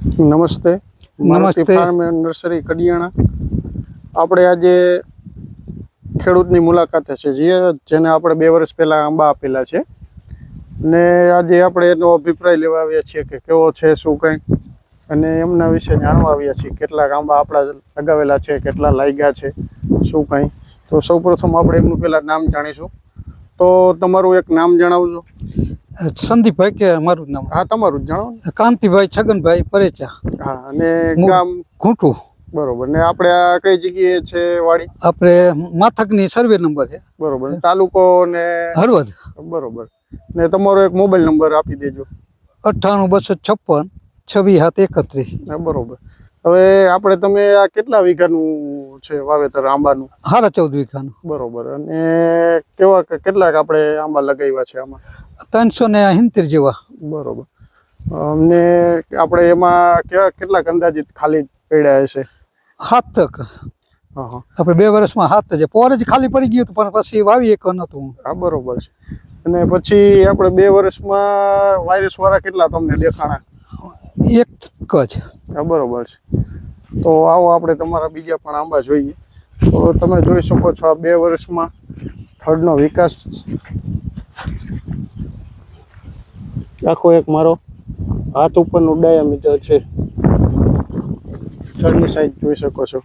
નમસ્તે. નમસ્તે. Farm and nursery Kadiyana. આપણે આજે ખેડૂતની મુલાકાતે છે જે જેને આપણે બે વર્ષ પહેલાં આંબા આપેલા છે. ને આજે આપણે એનો અભિપ્રાય લેવા આવ્યા છીએ કે કેવો છે શું કંઈ અને એમના વિશે જાણવા આવ્યા છીએ કેટલાક આંબા આપણા લગાવેલા છે કેટલા લાગ્યા છે શું કંઈ? તો સૌપ્રથમ આપણે એમનું પહેલાં નામ જાણીશું. તો તમારું એક નામ જણાવજો. સંદીપભાઈ કે મારું નામ. હા તમારું જ જણાવો કાંતિભાઈ છગનભાઈ પરેચા. હા અને ગામ? ઘૂંટુ. બરોબર. ને આપણે આ કઈ જગ્યાએ છે વાડી? આપણે માથકની સર્વે નંબર છે. બરોબર. તાલુકો ને? હળવદ. બરોબર. ને તમારો એક મોબાઈલ નંબર આપી દેજો. અઠ્ઠાણું બસો છપ્પન છવ્વીસ સાત એકત્રીસ. બરોબર. હવે આપણે તમે આ કેટલા વીઘાનું છે વાવેતર આંબાનું? સાડા ચૌદ વીઘાનું. બરોબર. અને કેવા કેટલાક આપણે આંબા લગાવ્યા છે આમાં? ત્રણસો ને સિત્તેર જેવા. બરોબર. અમને આપણે એમાં કેવા કેટલાક અંદાજિત ખાલી પડ્યા હશે? હાથ તક. આપણે બે વર્ષમાં હાથ જ. પોર જ ખાલી પડી ગયું પણ પછી વાવી એક નહોતું. હા બરોબર છે. અને પછી આપણે બે વર્ષમાં વાયરસ વાળા કેટલા તમને દેખાણા? એક જ. હા બરોબર છે. તો આવો આપણે તમારા બીજા પણ આંબા જોઈએ. તો તમે જોઈ શકો છો આ બે વર્ષમાં થડનો વિકાસ આખો એક મારો હાથ ઉપરનું ડાયામીટર છે. સાઈઝ જોઈ શકો છો.